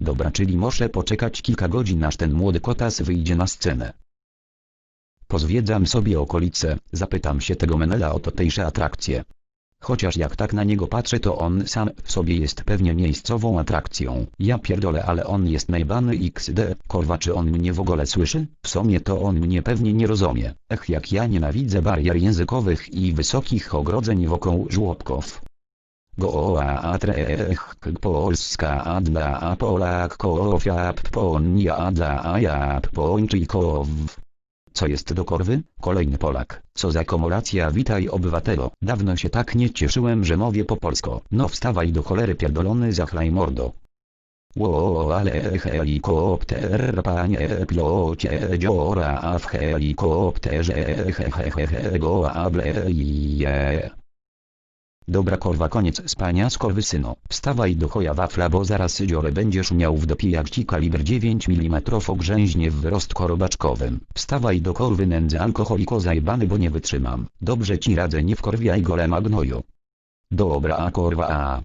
Dobra, czyli muszę poczekać kilka godzin aż ten młody kotas wyjdzie na scenę. Pozwiedzam sobie okolice, zapytam się tego Menela o tutejsze atrakcje. Chociaż jak tak na niego patrzę to on sam w sobie jest pewnie miejscową atrakcją. Ja pierdolę ale on jest najbany XD, korwa czy on mnie w ogóle słyszy? W sumie to on mnie pewnie nie rozumie. Ech jak ja nienawidzę barier językowych i wysokich ogrodzeń wokół żłobków. Goa trech Polska a dla a Polak kofiap ponia dla a jap pończykow. Co jest do korwy? Kolejny Polak. Co za komolacja witaj obywatelo. Dawno się tak nie cieszyłem, że mówię po polsku. No wstawaj do cholery pierdolony zachlaj mordo. Ło, ale helikopter, panie pilocie, dziora w helikopterze, he he he he go ableje. Dobra korwa koniec spania skorwysyno. Wstawaj do choja wafla bo zaraz dziorę będziesz miał w dopie jak ci kaliber 9 mm ogrzęźnie w wyrostku robaczkowym. Wstawaj do korwy nędzy alkoholiko zajebany bo nie wytrzymam. Dobrze ci radzę nie wkorwiaj golema gnoju. Dobra a korwa a.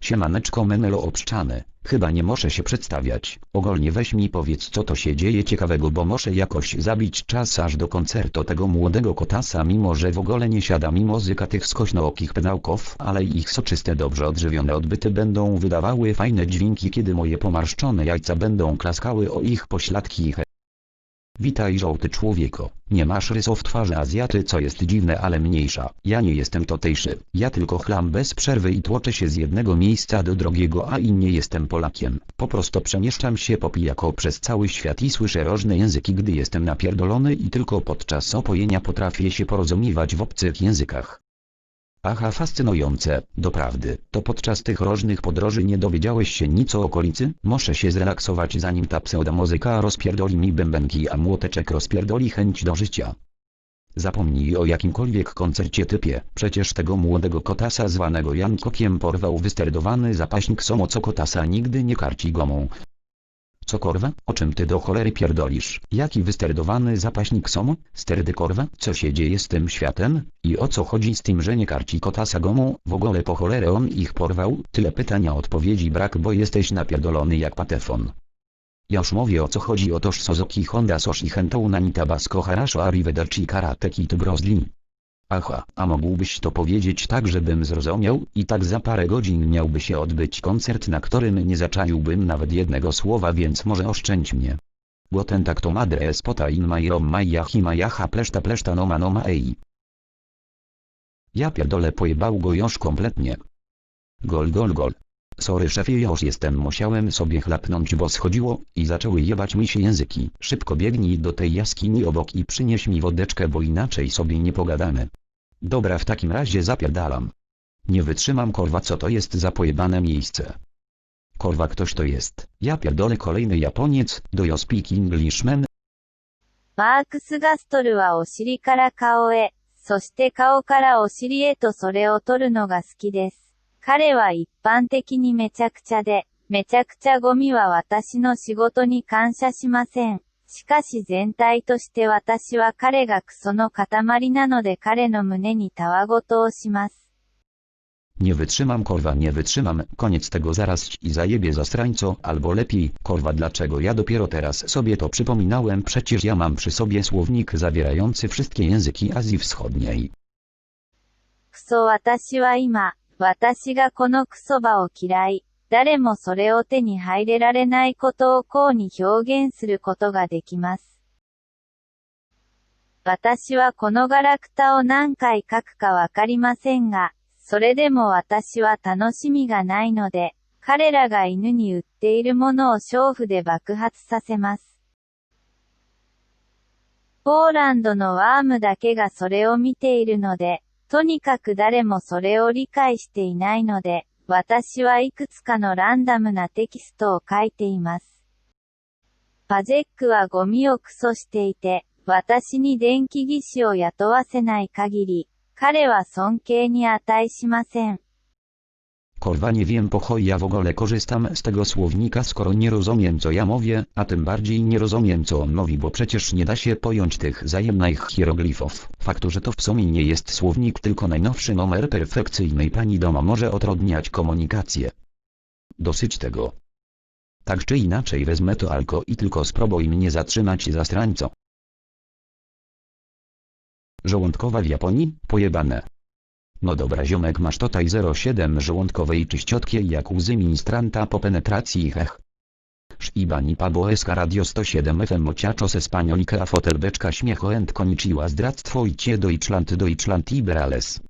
Siemaneczko menelo obszczany. Chyba nie muszę się przedstawiać. Ogólnie weź mi powiedz co to się dzieje ciekawego bo muszę jakoś zabić czas aż do koncertu tego młodego kotasa mimo że w ogóle nie siada mi muzyka tych skośnookich pedałków ale ich soczyste dobrze odżywione odbyty będą wydawały fajne dźwięki kiedy moje pomarszczone jajca będą klaskały o ich pośladki. Witaj żołty człowieko, nie masz rysów twarzy Azjaty co jest dziwne ale mniejsza, ja nie jestem totejszy, ja tylko chlam bez przerwy i tłoczę się z jednego miejsca do drugiego a i nie jestem Polakiem, po prostu przemieszczam się po pijako przez cały świat i słyszę różne języki gdy jestem napierdolony i tylko podczas opojenia potrafię się porozumiewać w obcych językach. Aha fascynujące, doprawdy, to podczas tych różnych podróży nie dowiedziałeś się nic o okolicy? Muszę się zrelaksować zanim ta pseudomuzyka rozpierdoli mi bębenki a młoteczek rozpierdoli chęć do życia. Zapomnij o jakimkolwiek koncercie typie, przecież tego młodego kotasa zwanego Jankokiem porwał wysterdowany zapaśnik Somo co kotasa nigdy nie karci gomą. Co korwa? O czym ty do cholery pierdolisz? Jaki wysterdowany zapaśnik Somo? Sterdy korwa? Co się dzieje z tym światem? I o co chodzi z tym, że nie karci kotasa gomą? W ogóle po cholerę on ich porwał? Tyle pytania odpowiedzi brak bo jesteś napierdolony jak patefon. Ja już mówię o co chodzi o toż Suzuki Honda Soshi Hentou Nani Tabasco Harasho Arrivederci Karate Kid Brozli. Aha, a mógłbyś to powiedzieć tak żebym zrozumiał i tak za parę godzin miałby się odbyć koncert na którym nie zaczaiłbym nawet jednego słowa więc może oszczędź mnie. Bo ten tak to madre espota in majrom maja himajaha pleszta pleszta noma noma ej. Ja pierdolę pojebał go już kompletnie. Gol gol gol. Sorry szefie już jestem musiałem sobie chlapnąć bo schodziło i zaczęły jebać mi się języki. Szybko biegnij do tej jaskini obok i przynieś mi wodeczkę bo inaczej sobie nie pogadamy. Dobra w takim razie zapierdalam. Nie wytrzymam korwa co to jest za pojebane miejsce. Korwa ktoś to jest. Ja pierdolę kolejny Japoniec, do you speak Englishman? マークス・ガストルはお尻から顔へ、そして顔からお尻へとそれを取るのが好きです。彼は一般的にめちゃくちゃで、めちゃくちゃゴミは私の仕事に感謝しません。 しかし全体として私は彼がクソの塊なので彼の胸にたわごとをします。 Nie wytrzymam korwa nie wytrzymam, koniec tego zaraz ci zajebie zastrańco, albo lepiej, korwa dlaczego ja dopiero teraz sobie to przypominałem przecież ja mam przy sobie słownik zawierający wszystkie języki Azji Wschodniej. クソ私は今、私がこのクソ場を嫌い。 誰もそれを手に入れられないことをこうに表現することができます。私はこのガラクタを何回書くかわかりませんが、それでも私は楽しみがないので、彼らが犬に売っているものを娼婦で爆発させます。ポーランドのワームだけがそれを見ているので、とにかく誰もそれを理解していないので、私はいくつかのランダムなテキストを書いています。パジェックはゴミをクソしていて、私に電気技師を雇わせない限り、彼は尊敬に値しません。Korwa nie wiem po ja w ogóle korzystam z tego słownika skoro nie rozumiem co ja mówię, a tym bardziej nie rozumiem co on mówi bo przecież nie da się pojąć tych zajemnych hieroglifów. Faktu, że to w sumie nie jest słownik tylko najnowszy numer perfekcyjnej pani doma może utrudniać komunikację. Dosyć tego. Tak czy inaczej wezmę to alko i tylko spróbuj mnie zatrzymać zastrańco. Żołądkowa w Japonii? Pojebane. No dobra ziomek masz tutaj 07 żołądkowej czyściotkiej jak łzy ministranta po penetracji hech. Shibani Pabo SK Radio 107 FM Mociachos Espaniolika Fotel Beczka Śmiecho and Konnichiwa Zdradztwo i Cie Deutschland Deutschland Liberales.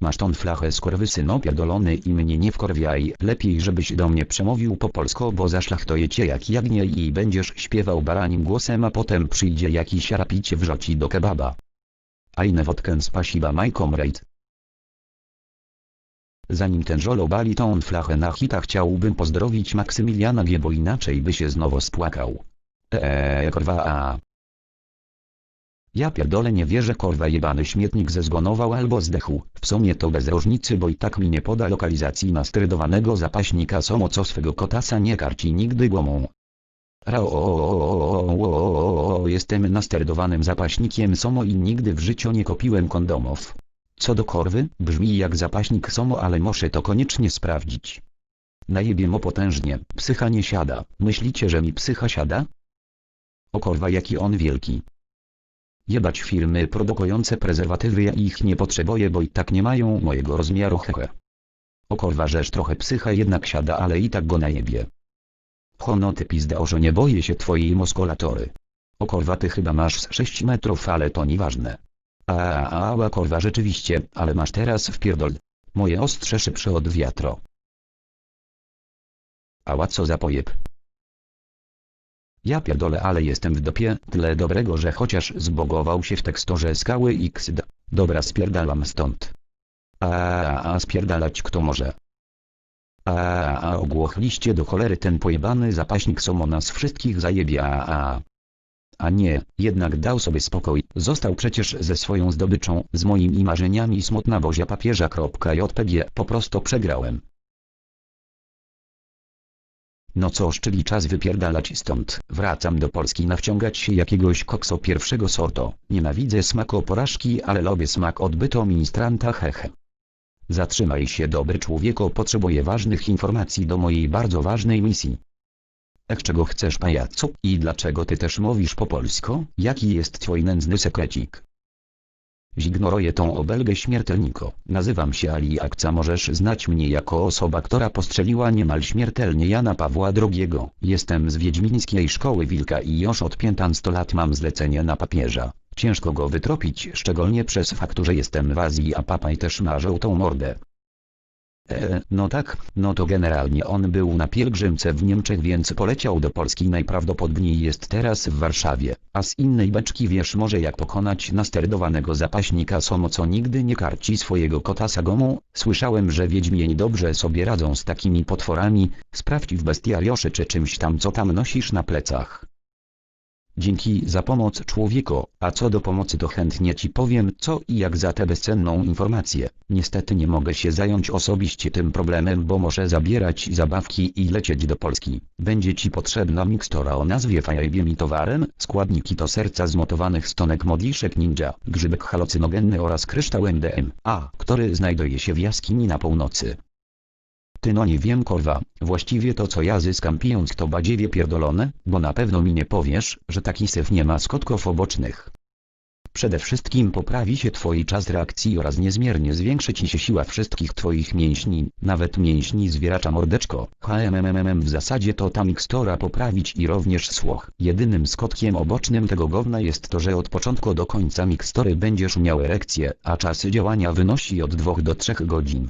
Masz ton flachę skurwysyno pierdolony i mnie nie wkorwiaj, lepiej żebyś do mnie przemówił po polsku bo zaszlachtoję cię jak jagnię i będziesz śpiewał baranim głosem a potem przyjdzie jakiś rapicie wrzoci do kebaba. Eine wodkę spasiba my comrade. Zanim ten żolo bali tą flachę na hita chciałbym pozdrowić Maksymiliana G bo inaczej by się znowu spłakał. Eee korwa a. Ja pierdolę nie wierzę korwa jebany śmietnik zezgonował albo zdechł, w sumie to bez różnicy bo i tak mi nie poda lokalizacji nastrydowanego zapaśnika somo co swego kotasa nie karci nigdy głomą. Jestem nasterdowanym zapaśnikiem somo i nigdy w życiu nie kopiłem kondomów. Co do korwy, brzmi jak zapaśnik somo ale muszę to koniecznie sprawdzić. Najebie mo potężnie, psycha nie siada, myślicie że mi psycha siada? O korwa jaki on wielki. Jebać firmy produkujące prezerwatywy ja ich nie potrzebuję bo i tak nie mają mojego rozmiaru hehe. O korwa rzecz trochę psycha jednak siada ale i tak go najebie. Hono ty pizda o że nie boję się twojej muskulatory. O korwa ty chyba masz z 6 metrów ale to nieważne. A, a, a, a korwa rzeczywiście, ale masz teraz wpierdol. Moje ostrze szybsze od wiatro. Ała co za pojeb. Ja pierdolę ale jestem w dopie, tyle dobrego że chociaż zbogował się w tekstorze skały XD. Dobra spierdalam stąd. A, a, a spierdalać kto może. A, a, a ogłochliście do cholery ten pojebany zapaśnik somo nas wszystkich zajebie a, a. A nie, jednak dał sobie spokój, został przecież ze swoją zdobyczą, z moimi marzeniami smutna bozia papieża.jpg, po prostu przegrałem. No cóż, czyli czas wypierdalać stąd, wracam do Polski nawciągać się jakiegoś kokso pierwszego sorto, nienawidzę smaku porażki ale lubię smak odbyto ministranta hehe. Zatrzymaj się dobry człowieku potrzebuję ważnych informacji do mojej bardzo ważnej misji. Ech czego chcesz pajacu i dlaczego ty też mówisz po polsku? Jaki jest twój nędzny sekrecik? Zignoruję tą obelgę śmiertelniko. Nazywam się Ali Akca możesz znać mnie jako osoba która postrzeliła niemal śmiertelnie Jana Pawła II. Jestem z Wiedźmińskiej Szkoły Wilka i już od 15 lat mam zlecenie na papieża. Ciężko go wytropić szczególnie przez fakt, że jestem w Azji a papaj też ma żółtą mordę. E, no tak, no to generalnie on był na pielgrzymce w Niemczech więc poleciał do Polski. Najprawdopodobniej jest teraz w Warszawie, a z innej beczki wiesz może jak pokonać nasterdowanego zapaśnika. Somo co nigdy nie karci swojego kota Sagomu, słyszałem że wiedźmieni dobrze sobie radzą z takimi potworami, sprawdź w bestiarioszy czy czymś tam co tam nosisz na plecach. Dzięki za pomoc człowieku, a co do pomocy to chętnie ci powiem co i jak za tę bezcenną informację. Niestety nie mogę się zająć osobiście tym problemem bo muszę zabierać zabawki i lecieć do Polski. Będzie ci potrzebna mikstura o nazwie Fajebiem i towarem, składniki to serca zmotowanych stonek modliszek ninja, grzybek halucynogenny oraz kryształ MDMA, który znajduje się w jaskini na północy. Ty no nie wiem korwa, właściwie to co ja zyskam pijąc to badziewie pierdolone, bo na pewno mi nie powiesz, że taki syf nie ma skutków obocznych. Przede wszystkim poprawi się twój czas reakcji oraz niezmiernie zwiększy ci się siła wszystkich twoich mięśni, nawet mięśni zwieracza mordeczko. HMMMM w zasadzie to ta mikstura poprawić i również słuch. Jedynym skutkiem obocznym tego gówna jest to, że od początku do końca mikstury będziesz miał erekcję, a czas działania wynosi od 2 do 3 godzin.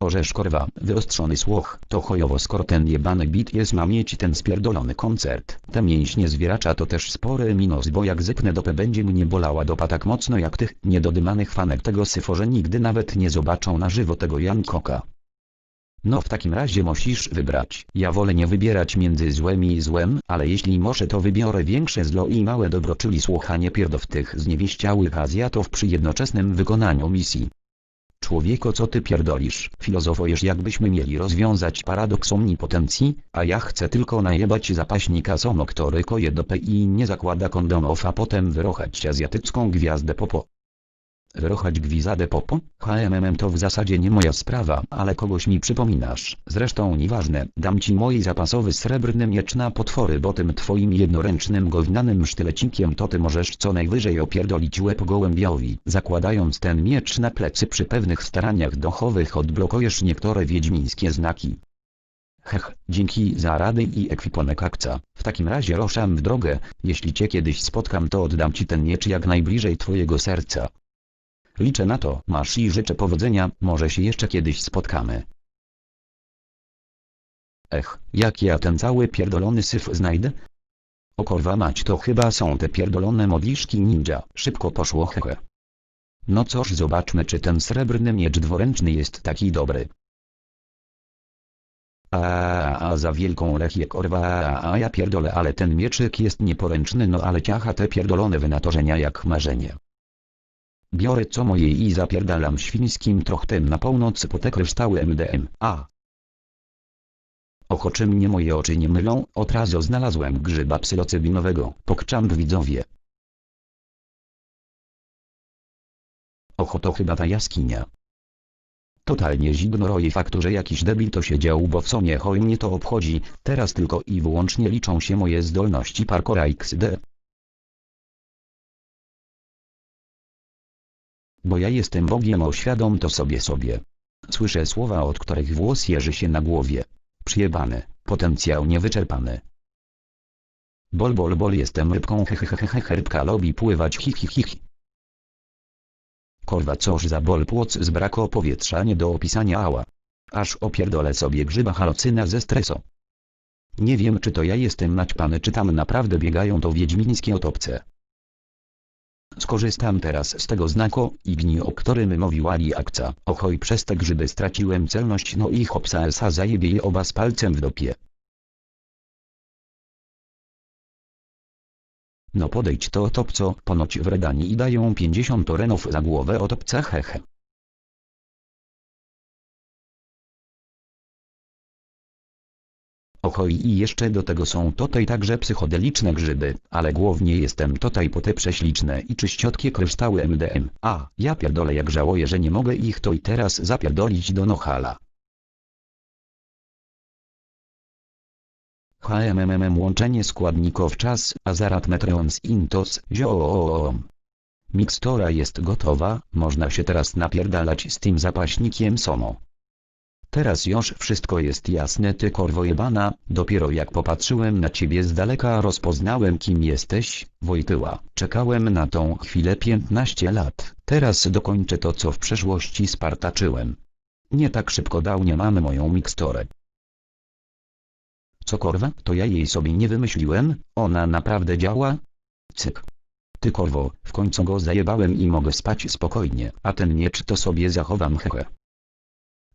Orzesz korwa, wyostrzony słuch, to chojowo skoro ten jebany bit jest ma mieć ten spierdolony koncert. Te mięśnie zwieracza to też spory minus bo jak zypnę dopę będzie mnie bolała dopa tak mocno jak tych niedodymanych fanek tego syfo że nigdy nawet nie zobaczą na żywo tego Jankoka. No w takim razie musisz wybrać. Ja wolę nie wybierać między złem i złem, ale jeśli muszę to wybiorę większe zlo i małe dobro czyli słuchanie pierdow tych zniewieściałych Azjatów przy jednoczesnym wykonaniu misji. Człowieko co ty pierdolisz? Filozofujesz jakbyśmy mieli rozwiązać paradoks omnipotencji, a ja chcę tylko najebać zapaśnika Somo który koje do i nie zakłada kondomów a potem wyrochać azjatycką gwiazdę popo. Wyrochać gwizadę popo? HMM to w zasadzie nie moja sprawa, ale kogoś mi przypominasz. Zresztą nieważne, dam ci mój zapasowy srebrny miecz na potwory, bo tym twoim jednoręcznym gównianym sztylecikiem to ty możesz co najwyżej opierdolić łeb gołębiowi. Zakładając ten miecz na plecy przy pewnych staraniach duchowych odblokujesz niektóre wiedźmińskie znaki. Hech, dzięki za rady i ekwipunek akca. W takim razie ruszam w drogę, jeśli cię kiedyś spotkam to oddam ci ten miecz jak najbliżej twojego serca. Liczę na to, masz i życzę powodzenia, może się jeszcze kiedyś spotkamy. Ech, jak ja ten cały pierdolony syf znajdę? O korwa mać to chyba są te pierdolone modliszki ninja, szybko poszło hehe. No cóż zobaczmy czy ten srebrny miecz dworęczny jest taki dobry. A, a za wielką lechię korwa, a, a ja pierdolę, ale ten mieczyk jest nieporęczny, no ale ciacha te pierdolone wynatorzenia jak marzenie. Biorę co moje i zapierdalam świńskim trochtem na północ po te kryształy MDM. A. Ocho czy mnie moje oczy nie mylą, od razu znalazłem grzyba psylocybinowego. Pokczam widzowie. Ocho to chyba ta jaskinia. Totalnie zignoruję faktu, że jakiś debil to siedział, bo w sumie chuj mnie to obchodzi, teraz tylko i wyłącznie liczą się moje zdolności parkoura XD. Bo ja jestem Bogiem oświadom to sobie sobie. Słyszę słowa od których włos jeży się na głowie. Przyjebany, potencjał niewyczerpany. Bol bol bol jestem rybką hehehehe rybka lubi pływać hi hi hi hi. Korwa coż za bol płoc z braku powietrza nie do opisania ała. Aż opierdolę sobie grzyba halucyna ze stresu. Nie wiem czy to ja jestem naćpany czy tam naprawdę biegają to wiedźmińskie otopce. Skorzystam teraz z tego znaku i dni o którym mówiła akca. Ochoj przez te grzyby straciłem celność no i hopsa esa zajebie je oba z palcem w dopie. No podejdź to otopco, ponoć w Redanii dają 50 renów za głowę otopca hehe. Ochoj i jeszcze do tego są tutaj także psychodeliczne grzyby, ale głównie jestem tutaj po te prześliczne i czyściotkie kryształy MDM. A, ja pierdolę jak żałuję, że nie mogę ich to i teraz zapierdolić do Nohala. HMMM łączenie składników czas, azarat metrons intos, zioom. Mikstura jest gotowa, można się teraz napierdalać z tym zapaśnikiem somo. Teraz już wszystko jest jasne ty korwo jebana, dopiero jak popatrzyłem na ciebie z daleka rozpoznałem kim jesteś, Wojtyła. Czekałem na tą chwilę 15 lat, teraz dokończę to co w przeszłości spartaczyłem. Nie tak szybko dał nie mamy moją miksturę. Co korwa, to ja jej sobie nie wymyśliłem, ona naprawdę działa? Cyk. Ty korwo, w końcu go zajebałem i mogę spać spokojnie, a ten miecz to sobie zachowam hehe.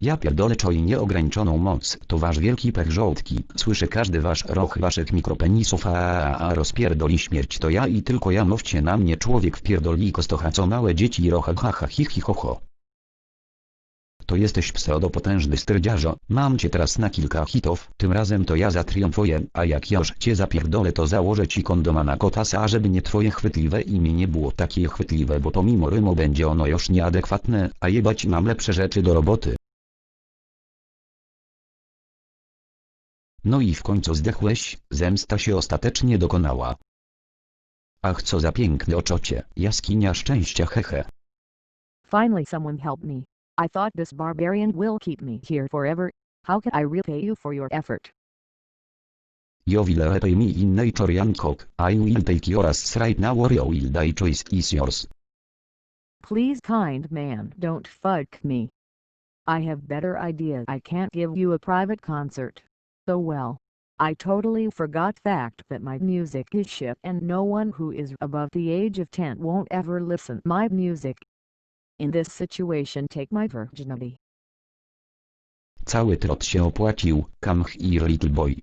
Ja pierdolę czoi nieograniczoną moc, to wasz wielki pech żołdki, słyszę każdy wasz roch waszych mikropenisów. A, a, a rozpierdoli śmierć. To ja i tylko ja mówcie na mnie człowiek wpierdoli kostocha co małe dzieci rocha ha ha hi hi ho ho. To jesteś pseudopotężny strydziarzo, mam cię teraz na kilka hitów, tym razem to ja zatriumfuję, a jak już cię zapierdolę to założę ci kondoma na kotasa, żeby nie twoje chwytliwe imię nie było takie chwytliwe, bo pomimo rymu będzie ono już nieadekwatne, a jebać mam lepsze rzeczy do roboty. No i w końcu zdechłeś, zemsta się ostatecznie dokonała. Ach co za piękny oczocie, jaskinia szczęścia hehe. Finally someone help me. I thought this barbarian will keep me here forever. How can I repay you for your effort? You will repay me in nature Jankok, I will take yours right now or you will die choice is yours. Please kind man don't fuck me. I have better ideas. I can't give you a private concert. So well. I totally forgot fact that my music is shit and no one who is above the age of 10 won't ever listen my music. In this situation take my virginity. Cały trot się opłacił, come here little boy.